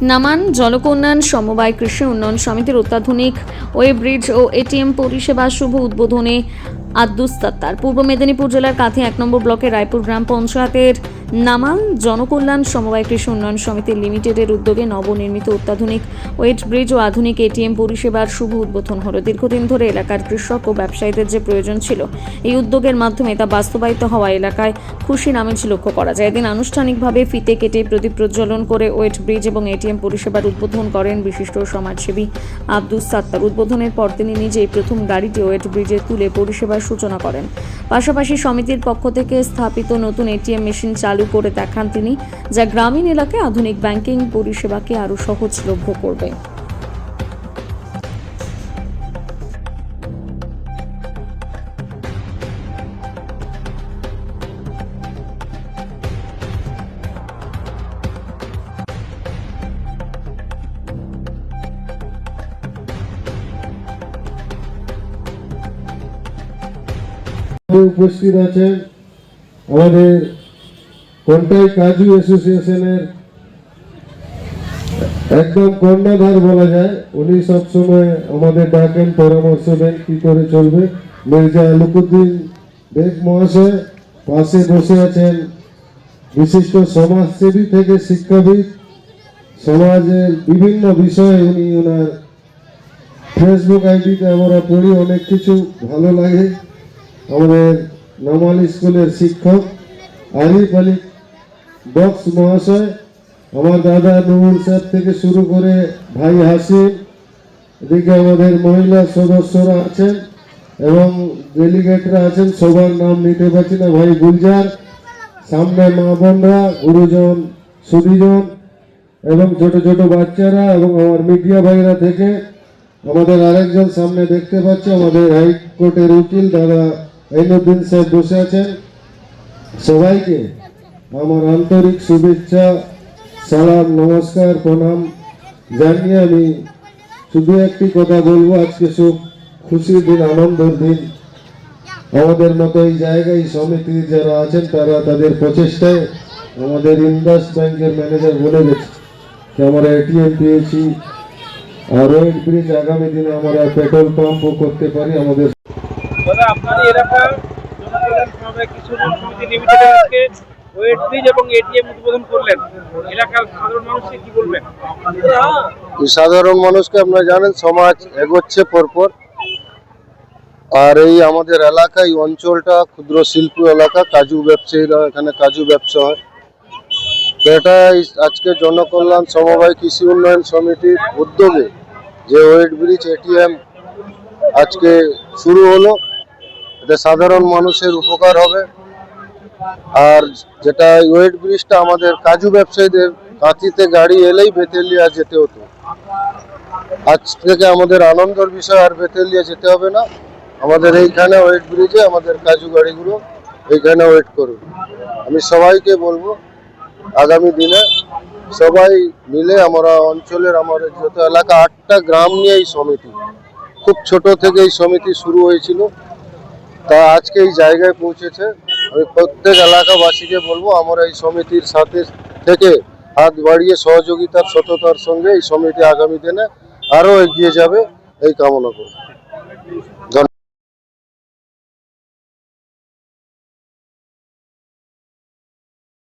নামান জলকন্যান সমবায়, কৃষি উন্নয়ন সমিতির অত্যাধুনিক ওয়েব্রিজ ও এটিএম পরিষেবা শুভ উদ্বোধনে আব্দুস পূর্ব মেদিনীপুর জেলার কাথি এক নম্বর ব্লকের রায়পুর গ্রাম পঞ্চায়েতের নামাল জনকল্যাণ সমবায় কৃষি উন্নয়ন সমিতি লিমিটেডের উদ্যোগে নবনির্মিত অত্যাধুনিক ওয়েট ব্রিজ ও আধুনিক এটিএম পরিষেবার শুভ উদ্বোধন হলো। দীর্ঘদিন ধরে এলাকার কৃষক ও ব্যবসায়ীদের যে প্রয়োজন ছিল, এই উদ্যোগের মাধ্যমে তা বাস্তবায়িত হওয়া এলাকায় খুশি আমেজ লক্ষ্য করা যায়। এদিন আনুষ্ঠানিকভাবে ফিতে কেটে প্রদীপ প্রজ্বলন করে ওয়েট ব্রিজ এবং এটিএম পরিষেবার উদ্বোধন করেন বিশিষ্ট সমাজসেবী আব্দুস সাত্তার। উদ্বোধনের পর তিনি নিজেই প্রথম গাড়িটি ওয়েট ব্রিজে তুলে পরিষেবার সূচনা করেন। পাশাপাশি সমিতির পক্ষ থেকে স্থাপিত নতুন এটিএম মেশিন চালু করে দেখান তিনি, যা গ্রামীণ এলাকায় আধুনিক ব্যাংকিং পরিষেবাকে আরও সহজলভ্য করবে। উপস্থিত আছেন আমাদের কন্টাই কাজু অ্যাসোসিয়েশনের একদম কর্ণধার বলা যায়, উনি সবসময় আমাদের ডাকেন, পরামর্শ দেন কি করে চলবে। মির্জা আলুকুদ্দিন বেগ মহাশয় পাশে বসে আছেন বিশিষ্ট সমাজসেবী থেকে শিক্ষাবিদ। সমাজের বিভিন্ন বিষয়ে উনি ওনার ফেসবুক আইডিতে আমরা পড়ি, অনেক কিছু ভালো লাগে। আমাদের নমাল স্কুলের শিক্ষক আরিফ আলী বক্স মহাশয়, আমার দাদা নুরুল সাহেব থেকে শুরু করে ভাই হাসিম, এদিকে আমাদের মহিলা সদস্যরা আছেন এবং ডেলিগেটরা আছেন, সবার নাম নিতে পারছি না, ভাই গুলজার, সামনে মা বোনরা, গুরুজন সুদীজন এবং ছোট ছোট বাচ্চারা এবং আমার মিডিয়া ভাইরা থেকে আমাদের আরেকজন সামনে দেখতে পাচ্ছি, আমাদের হাইকোর্টের উকিল দাদা আইনুদ্দিন সাহেব বসে আছেন। সবাইকে আমার আন্তরিক শুভেচ্ছা, সালাম, নমস্কার, প্রণাম জানিয়ে আমি শুধু একটি কথা বলব, আজকে খুব খুশির দিন, আনন্দের দিন। আমাদের মতো এই জায়গায় সমিতির যারা আছেন, তারা তাদের প্রচেষ্টায় আমাদের ইন্দাস ব্যাংকের ম্যানেজার বলে গেছে যে আমরা এটিএম পেয়েছি আর রোড ব্রিজ আগামী দিনে আমরা পেট্রোল পাম্পও করতে পারি আমাদের। আপনার এই এলাকার সাধারণ মানুষকে সাধারণ মানুষকে আপনারা জানেন, সমাজ এগোচ্ছে পরপর। আর এই আমাদের এলাকা, এই অঞ্চলটা ক্ষুদ্র শিল্প এলাকা, কাজু ব্যবসায়ীরা এখানে কাজু ব্যবসা হয়। এটা আজকে জনকল্যাণ সমবায় কৃষি উন্নয়ন সমিতির উদ্যোগে যে ওয়েট ব্রিজ, এটিএম আজকে শুরু হলো। এটা সাধারণ মানুষের উপকার হবে। আর যেটা ওয়েট ব্রিজটা আমাদের কাজু ব্যবসায়ীদের কাঁথিতে গাড়ি এলেই বেতেলিয়া যেতে হতো। আজ থেকে আমাদের আনন্দর বিষয়, আর বেতেলিয়া যেতে হবে না। আমাদের এইখানে ওয়েট ব্রিজে আমাদের কাজু গাড়িগুলো এইখানে ওয়েট করবে। আমি সবাইকে বলব, আগামী দিনে সবাই মিলে আমরা অঞ্চলের, আমাদের যত এলাকা, আটটা গ্রাম নিয়ে এই সমিতি, খুব ছোট থেকে এই সমিতি শুরু হয়েছিল। তা আজকে এই জায়গায় পৌঁছেছে। আমি প্রত্যেক এলাকাবাসীকে বলব, আমার এই সমিতির সাথে থেকে হাত বাড়িয়ে সহযোগিতার সততার সঙ্গে এই সমিতি আগামী দিনে আরও এগিয়ে যাবে, এই কামনা করব।